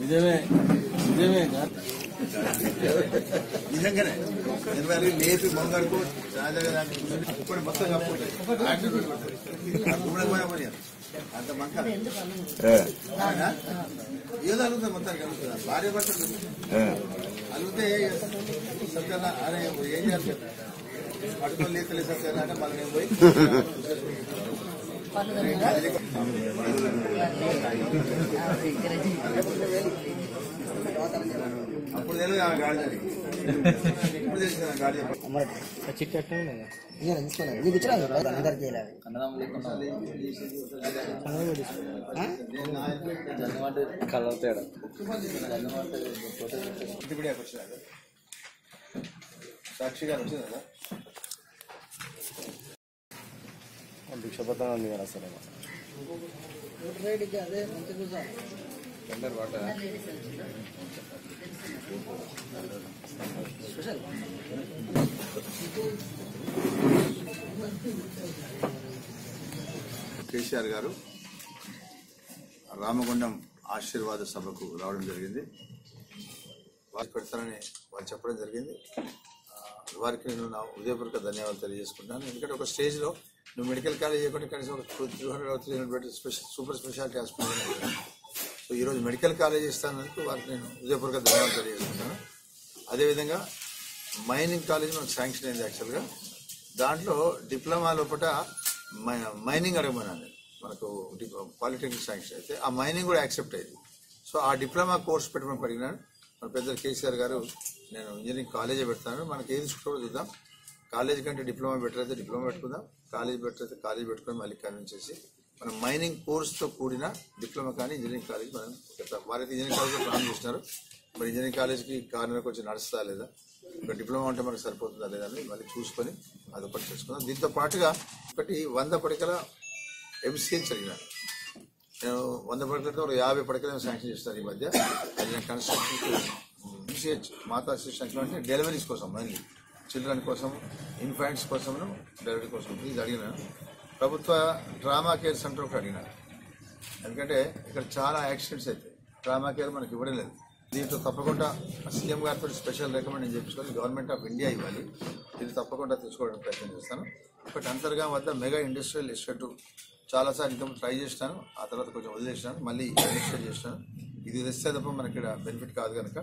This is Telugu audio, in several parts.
నిజమే నిజమే కాదు నిజంగానే. అరవై లేపి మొంగడుకో రాజాగా ఇప్పుడు మొత్తం కప్పుకుంటాయి అంత మంక? ఏదో అలుగుతుంది మొత్తం కలుగుతుంది భార్య భర్తలు అలిగితే సత్యాన అరే ఏం చేస్తారు పడుకొని లేతలే సత్యాన అంటే మళ్ళీ పోయి. అప్పుడు తెలియదు ఆమె గాడి ఇప్పుడు తెలిసింది ఆమె గాడి చెప్పండి చిట్టి అట్లా ఉన్నదా నేను తీసుకోలేదు నీకు ఇచ్చినా కదా అందరికి చేయలేదు కలర్ తేడా ఇప్పుడు వచ్చినాక సాక్షి గారు వచ్చింది కదా? భిక్షపత్రం ఉంది కదా అదే మంచి టెండర్ కేసీఆర్ గారు రామగుండం ఆశీర్వాద సభకు రావడం జరిగింది. వారు పెడతారని వారు చెప్పడం జరిగింది. వారికి నేను నా ఉదయపూర్వక ధన్యవాదాలు తెలియజేసుకుంటున్నాను. ఎందుకంటే ఒక స్టేజ్లో నువ్వు మెడికల్ కాలేజ్ చేయకుండా కనీసం ఒక two hundred three hundred special super speciality hospital so ఈరోజు మెడికల్ కాలేజ్ ఇస్తానందుకు వారికి నేను ఉదయపూర్వక ధన్యవాదాలు తెలియజేస్తున్నాను. అదేవిధంగా మైనింగ్ కాలేజ్ మనకు శాంక్షన్ అయింది యాక్చువల్గా దాంట్లో డిప్లొమా లోపల మై- మైనింగ్ అడగమన్నాను మనకు పాలిటెక్నిక్ శాంక్షన్ అయితే ఆ మైనింగ్ కూడా యాక్సెప్ట్ అయింది. సో ఆ డిప్లొమా కోర్స్ పెట్టమని అడిగినాను. మన పెద్ద కేసీఆర్ గారు నేను ఇంజనీరింగ్ కాలేజే పెడతాను. మనకి ఏది కూడా చూద్దాం. కాలేజ్ కంటే డిప్లొమా బెటర్ అయితే డిప్లొమా పెట్టుకుందాం. కాలేజ్ బెటర్ అయితే కాలేజ్ పెట్టుకొని మళ్ళీ కన్విన్స్ చేసి మనం మైనింగ్ కోర్స్తో కూడిన డిప్లొమా కానీ ఇంజనీరింగ్ కాలేజ్ మనం చెప్తాం వారైతే ఇంజనీరింగ్ కాలేజ్ ప్లాన్ చేస్తున్నారు మరి ఇంజనీరింగ్ కాలేజ్కి కార్నర్ కొంచెం నడుస్తుందా లేదా? ఇంకా డిప్లొమా ఉంటే మనకు సరిపోతుందా లేదా అని మళ్ళీ చూసుకొని అదొకటి చేసుకుందాం దీంతో పాటుగా ఒకటి వంద పడకల ఎంసీహెచ్ అడిగినాను నేను వంద పడకలతో ఒక యాభై పడకలు శాంక్షన్ చేస్తాను ఈ మధ్య. అది నేను కన్స్ట్రక్షన్ ఎంసీహెచ్ మాతా శిక్షణ అంటే డెలివరీస్ కోసం మైన్లీ చిల్డ్రన్ కోసం ఇన్ఫాంట్స్ కోసము డెలివరీ కోసం ఇది అడిగినాను ప్రభుత్వ డ్రామా కేర్ సెంటర్ ఒకటి అడిగినాను ఎందుకంటే ఇక్కడ చాలా యాక్సిడెంట్స్ అవుతాయి డ్రామా కేర్ మనకి ఇవ్వడం లేదు దీంట్లో తప్పకుండా సీఎం గారితో స్పెషల్ రికమెండ్ చేయించుకొని గవర్నమెంట్ ఆఫ్ ఇండియా ఇవ్వాలి. ఇది తప్పకుండా తీసుకోవడానికి ప్రయత్నం చేస్తాను. బట్ అంతర్గా వద్ద మెగా ఇండస్ట్రియల్ ఎస్టేట్ చాలాసార్లు ఇంకా ట్రై చేసినాను. ఆ తర్వాత కొంచెం వదిలేసినాను. మళ్ళీ ఇనిషియేట్ చేసినాను. ఇది తెస్తే తప్ప మనకి ఇక్కడ బెనిఫిట్ కాదు కనుక.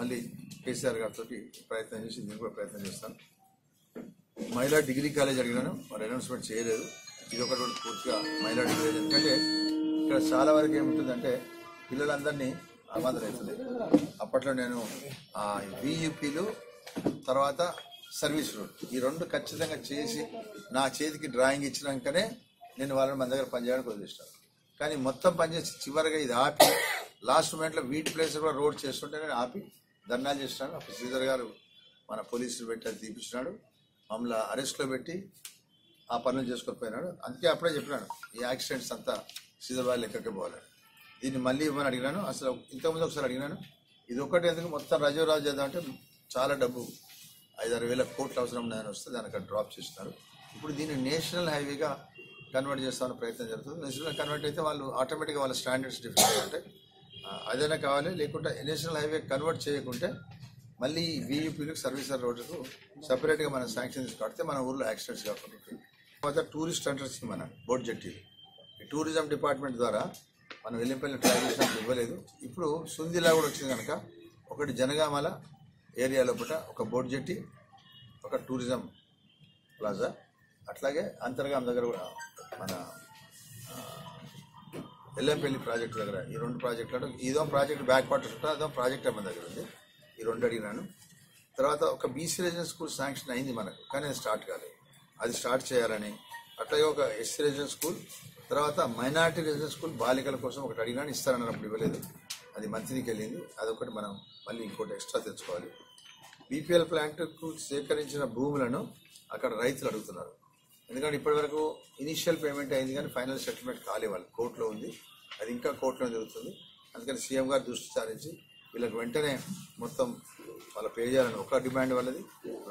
మళ్ళీ కేసీఆర్ గారితో ప్రయత్నం చేసి నేను కూడా ప్రయత్నం చేస్తాను. మహిళా డిగ్రీ కాలేజ్ అడిగినాను మరి అనౌన్స్మెంట్ చేయలేదు. ఇది ఒకటి పూర్తిగా మహిళా డిగ్రీ ఎందుకంటే ఇక్కడ చాలా వరకు ఏముంటుందంటే పిల్లలందరినీ అమాదం అవుతుంది. అప్పట్లో నేను బీయూపీలు తర్వాత సర్వీస్ రోడ్. ఈ రెండు ఖచ్చితంగా చేసి నా చేతికి డ్రాయింగ్ ఇచ్చినాకనే నేను వాళ్ళని మన దగ్గర పనిచేయడానికి వదిలిస్తాను కానీ మొత్తం పనిచేసి చివరిగా ఇది ఆపి లాస్ట్ మూమెంట్లో వీటి ప్లేస్ కూడా రోడ్ చేస్తుంటే నేను ఆపి ధర్నాలు చేస్తున్నాడు అప్పుడు శ్రీధర్ గారు మన పోలీసులు పెట్టి అది తీపించినాడు మమ్మల్ని అరెస్ట్లో పెట్టి ఆ పనులు చేసుకోకపోయినాడు అందుకే అప్పుడే చెప్పినాను ఈ యాక్సిడెంట్స్ అంతా శ్రీధర్ వాళ్ళు ఎక్కడికి పోవాలి. దీన్ని మళ్ళీ ఇవ్వమని అడిగినాను. అసలు ఇంతకుముందు ఒకసారి అడిగినాను. ఇది ఒకటి ఎందుకు? మొత్తం రాజీవరాజు చేద్దాం అంటే చాలా డబ్బు. ఐదారు వేల కోట్లు అవసరం ఉన్నాయని వస్తే దానికి డ్రాప్ చేస్తున్నారు. ఇప్పుడు దీన్ని నేషనల్ హైవేగా కన్వర్ట్ చేస్తామని ప్రయత్నం జరుగుతుంది. నేషనల్ కన్వర్ట్ అయితే వాళ్ళు ఆటోమేటిక్గా వాళ్ళ స్టాండర్డ్స్ డిఫరెంట్ ఉంటాయి. అదైనా కావాలి. లేకుంటే నేషనల్ హైవే కన్వర్ట్ చేయకుంటే మళ్ళీ వీయూపీలకు సర్వీసర్ రోడ్డుకు సపరేట్గా మనం శాంక్షన్ కడితే మన ఊర్లో యాక్సిడెంట్స్ కాకుండా తర్వాత టూరిస్ట్ సెంటర్స్ మన బోట్ జట్టీలు. ఈ టూరిజం డిపార్ట్మెంట్ ద్వారా మనం వెళ్ళిపల్లి ట్రై చేసినప్పుడు ఇవ్వలేదు. ఇప్పుడు సుందిలా కూడా వచ్చింది కనుక ఒకటి జనగామల ఏరియా లోపల ఒక బోట్ జట్టి ఒక టూరిజం ప్లాజా. అట్లాగే అంతర్గాం దగ్గర కూడా మన ఎల్లంపల్లి ప్రాజెక్ట్ దగ్గర ఈ రెండు ప్రాజెక్టులు ఇదో ప్రాజెక్ట్ బ్యాక్ వాటర్ ఉంటుంది అదో ప్రాజెక్ట్ మన దగ్గర ఉంది. ఈ రెండు అడిగినాను. తర్వాత ఒక బీసీ రెసిడెన్స్ స్కూల్ శాంక్షన్ అయింది మనకు కానీ అది స్టార్ట్ కాలేదు. అది స్టార్ట్ చేయాలని. అట్లాగే ఒక ఎస్సీ రెసిడెన్స్ స్కూల్ తర్వాత మైనార్టీ రెసిడెన్స్ స్కూల్ బాలికల కోసం ఒకటి అడిగినాను ఇస్తారన్నప్పుడు ఇవ్వలేదు. అది మంత్రికి వెళ్ళింది అదొకటి మనం మళ్ళీ ఇంకోటి ఎక్స్ట్రా తెచ్చుకోవాలి. బీపీఎల్ ప్లాంట్కు సేకరించిన భూములను అక్కడ రైతులు అడుగుతున్నారు. ఎందుకంటే ఇప్పటివరకు ఇనిషియల్ పేమెంట్ అయింది కానీ ఫైనల్ సెటిల్మెంట్ కాలే వాళ్ళు. కోర్టులో ఉంది. అది ఇంకా కోర్టులో జరుగుతుంది. అందుకని సీఎం గారు దృష్టి సారించి వీళ్ళకి వెంటనే మొత్తం వాళ్ళ పే చేయాలని ఒక డిమాండ్ వాళ్ళది.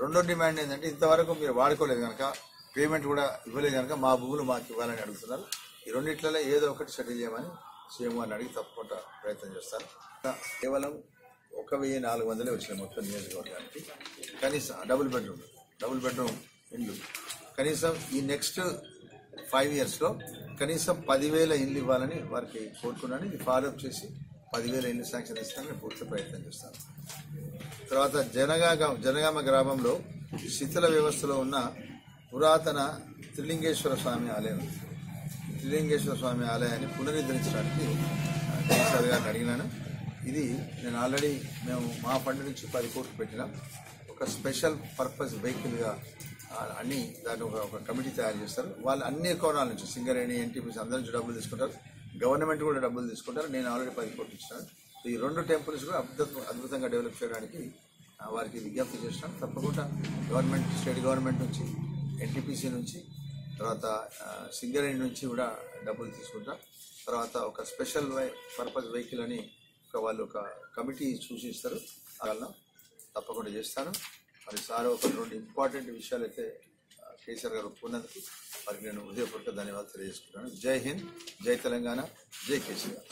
రెండో డిమాండ్ ఏంటంటే ఇంతవరకు మీరు వాడుకోలేదు కనుక పేమెంట్ కూడా ఇవ్వలేదు కనుక మా భూములు మాకు ఇవ్వాలని అడుగుతున్నారు. ఈ రెండిట్లలో ఏదో ఒకటి సెటిల్ చేయమని సీఎం గారిని అడిగి తప్పకుండా ప్రయత్నం చేస్తారు. కేవలం ఒక వెయ్యి నాలుగు వందలే వచ్చినాయి మొత్తం నియోజకవర్గానికి. కనీసం డబుల్ బెడ్రూమ్ డబుల్ బెడ్రూమ్ ఇండ్లు. కనీసం ఈ నెక్స్ట్ ఫైవ్ ఇయర్స్లో కనీసం పదివేల ఇల్లు ఇవ్వాలని వారికి కోరుకున్నాను. ఇది ఫాలోఅప్ చేసి పదివేల ఇల్లు శాంక్షన్ ఇస్తానని పూర్తి ప్రయత్నం చేస్తాను. తర్వాత జనగామ జనగామ గ్రామంలో శిథిల వ్యవస్థలో ఉన్న పురాతన త్రిలింగేశ్వర స్వామి ఆలయం త్రిలింగేశ్వర స్వామి ఆలయాన్ని పునరుద్ధరించడానికి కేసీఆర్ గారిని అడిగినాను. ఇది నేను ఆల్రెడీ మేము మా ఫండ్ నుంచి పది కోట్లు పెట్టినాం. ఒక స్పెషల్ పర్పస్ వెహికల్గా అన్ని దాన్ని ఒక ఒక కమిటీ తయారు చేస్తారు. వాళ్ళు అన్ని కోణాల నుంచి సింగరేణి ఎన్టీపీసీ అందరి నుంచి డబ్బులు తీసుకుంటారు. గవర్నమెంట్ కూడా డబ్బులు తీసుకుంటారు. నేను ఆల్రెడీ పది కోట్లు ఇచ్చాను ఈ రెండు టెంపుల్స్ కూడా అద్భుత అద్భుతంగా డెవలప్ చేయడానికి వారికి విజ్ఞప్తి చేసినాం తప్పకుండా గవర్నమెంట్ స్టేట్ గవర్నమెంట్ నుంచి ఎన్టీపీసీ నుంచి తర్వాత సింగరేణి నుంచి కూడా డబ్బులు తీసుకుంటాం. తర్వాత ఒక స్పెషల్ పర్పస్ వెహికల్ అని ఒక వాళ్ళు ఒక కమిటీ సూచిస్తారు. అలా తప్పకుండా చేస్తాను. మరి సార్ ఒక రెండు ఇంపార్టెంట్ విషయాలు అయితే కేసీఆర్ గారు ఒప్పుకున్నందుకు మరి నేను హృదయపూర్వక ధన్యవాదాలు తెలియజేసుకుంటాను జై హింద్ జై తెలంగాణ జై కేసీఆర్.